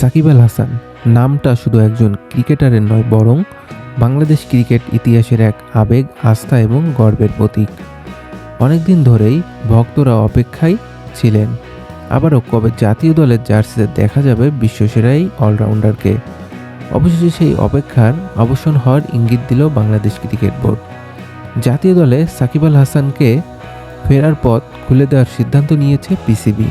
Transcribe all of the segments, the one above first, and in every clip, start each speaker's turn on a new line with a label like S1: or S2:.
S1: সাকিব আল হাসান নামটা শুধু একজন ক্রিকেটারের নয়, বরং বাংলাদেশ ক্রিকেট ইতিহাসের এক আবেগ, আস্থা এবং গর্বের প্রতীক। অনেকদিন ধরেই ভক্তরা অপেক্ষায় ছিলেন। আবারও কবে জাতীয় দলের জার্সিতে দেখা যাবে বিশ্বসেরা এই অলরাউন্ডারকে? অবশেষে সেই অপেক্ষার অবসান হওয়ার ইঙ্গিত দিল বাংলাদেশ ক্রিকেট বোর্ড। জাতীয় দলে সাকিব আল হাসানকে ফেরার পথ খুলে দেওয়ার সিদ্ধান্ত নিয়েছে পিসিবি।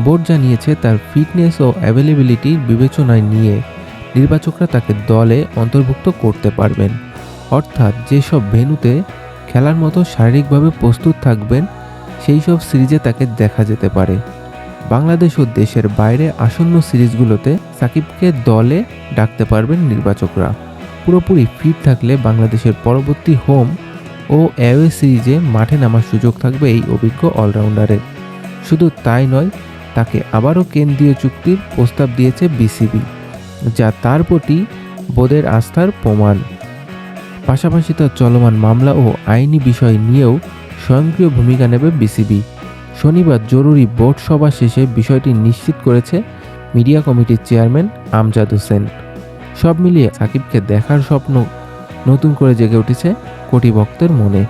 S1: বোর্ড জানিয়েছে তার ফিটনেস ও অ্যাভেলেবিলিটি বিবেচনায় নিয়ে নির্বাচকরা তাকে দলে অন্তর্ভুক্ত করতে পারবেন। অর্থাৎ যেসব ভেন্যুতে খেলার মতো শারীরিকভাবে প্রস্তুত থাকবেন সেই সব সিরিজে তাকে দেখা যেতে পারে। বাংলাদেশ ও দেশের বাইরে আসন্ন সিরিজগুলোতে সাকিবকে দলে ডাকতে পারবেন নির্বাচকরা। পুরোপুরি ফিট থাকলে বাংলাদেশের পরবর্তী হোম ও অ্যাওয়ে সিরিজে মাঠে নামার সুযোগ থাকবে এই অভিজ্ঞ অলরাউন্ডারের। শুধু তাই নয় তাকে আবারও কেন্দ্রীয় চুক্তির প্রস্তাব দিয়েছে বিসিবি, যা তার প্রতি বোধের আস্থার প্রমাণ। পাশাপাশি তার চলমান মামলা ও আইনি বিষয় নিয়েও স্বয়ংক্রিয় ভূমিকা নেবে বিসিবি। শনিবার জরুরি বোর্ড সভা শেষে বিষয়টি নিশ্চিত করেছে মিডিয়া কমিটির চেয়ারম্যান আমজাদ হোসেন। সব মিলিয়ে সাকিবকে দেখার স্বপ্ন নতুন করে জেগে উঠেছে কোটি ভক্তের মনে।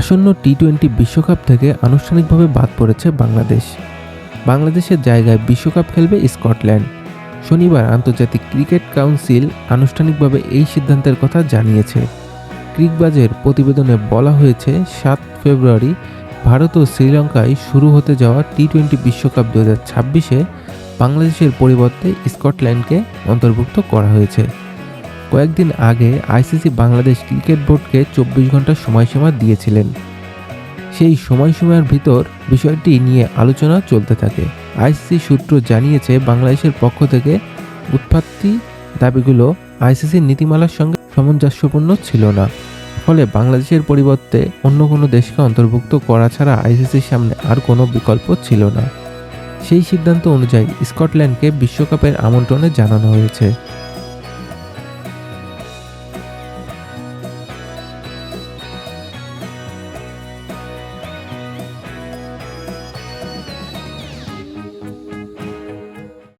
S1: আসন্ন টি টোয়েন্টি বিশ্বকাপ থেকে আনুষ্ঠানিকভাবে বাদ পড়েছে বাংলাদেশ। বাংলাদেশের জায়গায় বিশ্বকাপ খেলবে স্কটল্যান্ড। শনিবার আন্তর্জাতিক ক্রিকেট কাউন্সিল আনুষ্ঠানিকভাবে এই সিদ্ধান্তের কথা জানিয়েছে। ক্রিকবাজের প্রতিবেদনে বলা হয়েছে, সাত ফেব্রুয়ারি ভারত ও শ্রীলঙ্কায় শুরু হতে যাওয়া টি টোয়েন্টি বিশ্বকাপ দু হাজার ছাব্বিশে বাংলাদেশের পরিবর্তে স্কটল্যান্ডকে অন্তর্ভুক্ত করা হয়েছে। কয়েকদিন আগে আইসিসি বাংলাদেশ ক্রিকেট বোর্ডকে চব্বিশ ঘণ্টা সময়সীমা দিয়েছিলেন। সেই সময়সীমার ভিতর বিষয়টি নিয়ে আলোচনা চলতে থাকে। আইসিসি সূত্র জানিয়েছে, বাংলাদেশের পক্ষ থেকে উৎপত্তি দাবিগুলো আইসিসির নীতিমালার সঙ্গে সামঞ্জস্যপূর্ণ ছিল না। ফলে বাংলাদেশের পরিবর্তে অন্য কোনো দেশকে অন্তর্ভুক্ত করা ছাড়া আইসিসির সামনে আর কোনো বিকল্প ছিল না। সেই সিদ্ধান্ত অনুযায়ী স্কটল্যান্ডকে বিশ্বকাপের আমন্ত্রণে জানানো হয়েছে।